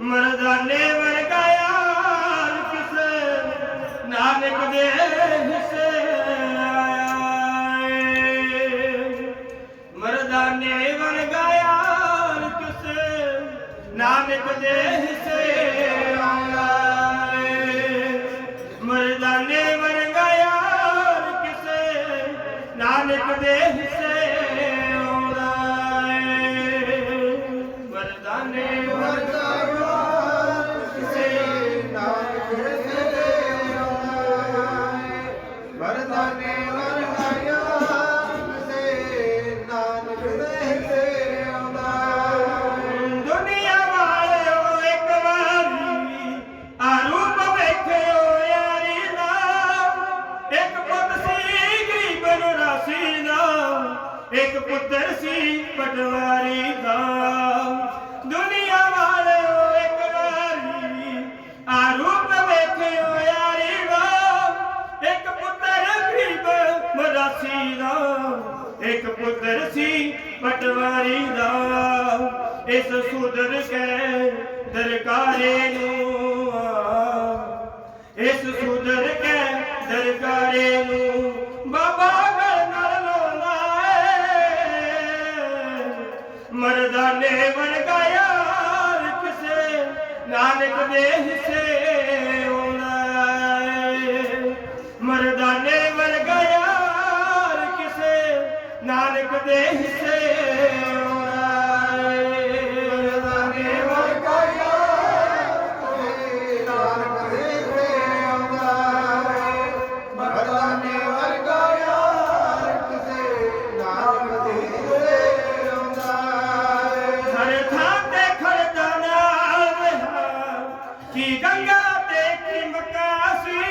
ਮਰਦਾਨੇ ਵਰਗਾ ਯਾਰ ਕਿਸੇ ਨਾਨਕ ਦੇ ਹਿੱਸੇ ਆਇਆ ਏ। ਮਰਦਾਨੇ ਵਰਗਾ ਯਾਰ ਕਿਸੇ ਨਾਨਕ ਦੇ ਹਿੱਸੇ ਇੱਕ ਪੁੱਤਰ ਸੀ ਪਟਵਾਰੀ ਦਾ। ਦੁਨੀਆ ਵਾਲਿਓ ਇੱਕ ਵਾਰੀ, ਆ ਰੂਪ ਵੇਖਿਓ ਯਾਰੀ ਦਾ। ਇੱਕ ਪੁੱਤਰ ਗਰੀਬ ਮਰਾਸੀ ਦਾ, ਇੱਕ ਪੁੱਤਰ ਸੀ ਪਟਵਾਰੀ ਦਾ। ਇਸ ਸੁਧਰ ਕੇ ਦਰਕਾਰੇ ਨੂੰ ਮਰਦਾਨੇ ਵਰਗਾ ਯਾਰ ਕਿਸੇ। ਨਾਨਕ ਦੇ ਹਿੱਸੇ ਕੀ ਗੰਗਾ ਤੇ ਕੀ ਮਕਾਸੀ?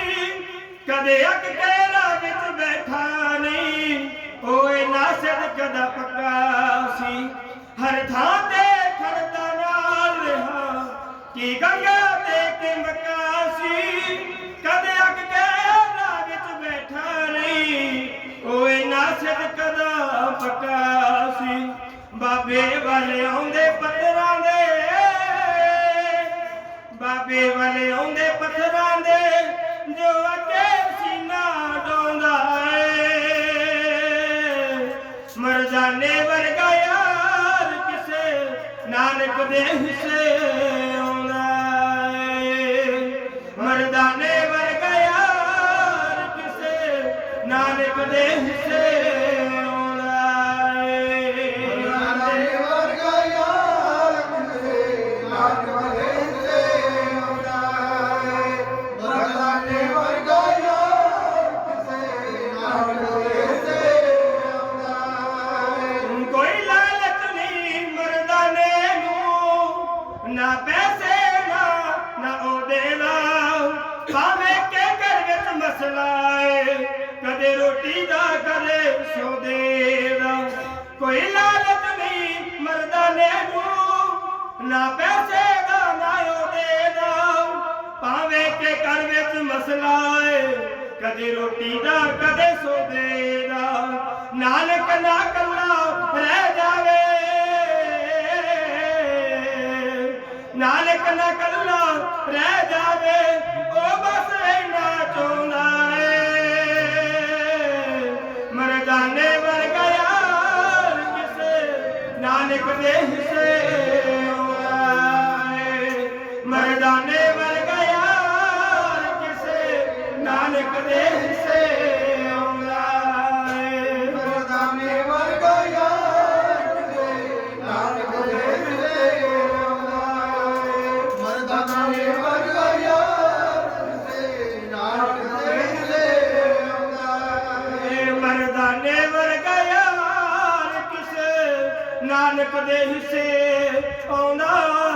ਕਦੇ ਅੱਗ ਤੇਰਾ ਵਿੱਚ ਬੈਠਾ ਨਹੀਂ ਓਏ ਨਾ ਸਦਕ ਪੱਕਾ ਸੀ। ਹਰ ਥਾਂ ਤੇ ਖੜਦਾ ਨਾਲ ਰਹਾ, ਕੀ ਗੰਗਾ ਤੇ ਕੀ ਮਕਾਸੀ? ਕਦੇ ਅੱਗ ਤੇਰਾ ਵਿੱਚ ਬੈਠਾ ਨਹੀਂ ਓਏ ਨਾ ਕਦਾ ਪੱਕਾ ਸੀ। ਬਾਬੇ ਵਾਲੇ ਆਉਂਦੇ ਬਾਬੇ ਵਾਲੇ ਆਉਂਦੇ ਪੱਥਰਾਂ ਦੇ, ਜੋ ਅੱਗੇ ਸੀਨਾ ਡੋਂਦਾ ਏ। ਮਰਦਾਨੇ ਵਰਗਾ ਯਾਰ ਕਿਸੇ ਨਾਨਕ ਦੇ ਹਿੱਸੇ ਆਉਂਦਾ ਏ। ਮਰਦਾਨੇ ਵਰਗਾ ਯਾਰ ਕਿਸੇ ਨਾਨਕ ਦੇ ਹਿੱਸੇ ਆਉਂਦਾ ਏ। ਵਰਦਾਨੇ ਵਰਗਾਇਆ ਕਿਸੇ ਨਾਨਕ ਕਦੇ ਸੌਦੇ ਕੋਈ ਲਾਲਚ ਨਹੀਂ ਮਰਦਾਨੇ ਨੂੰ ਨਾ ਪੈਸੇ ਦਾ, ਨਾ ਉਹਦੇ ਦਾ। ਭਾਵੇਂ ਕਿ ਘਰ ਵਿੱਚ ਮਸਲਾ ਏ, ਕਦੇ ਰੋਟੀ ਦਾ, ਕਦੇ ਸੌਦੇ ਦਾ। ਨਾਨਕ ਨਾ ਕੱਲਾ ਰਹਿ ਜਾਵੇ। ਨਾਨਕ ਨਾ ਕੱਲਾ ਰਹਿ ਨਾਨਕ ਨਾਨਕ ਦੇ ਹਿੱਸੇ ਆਉਂਦਾ।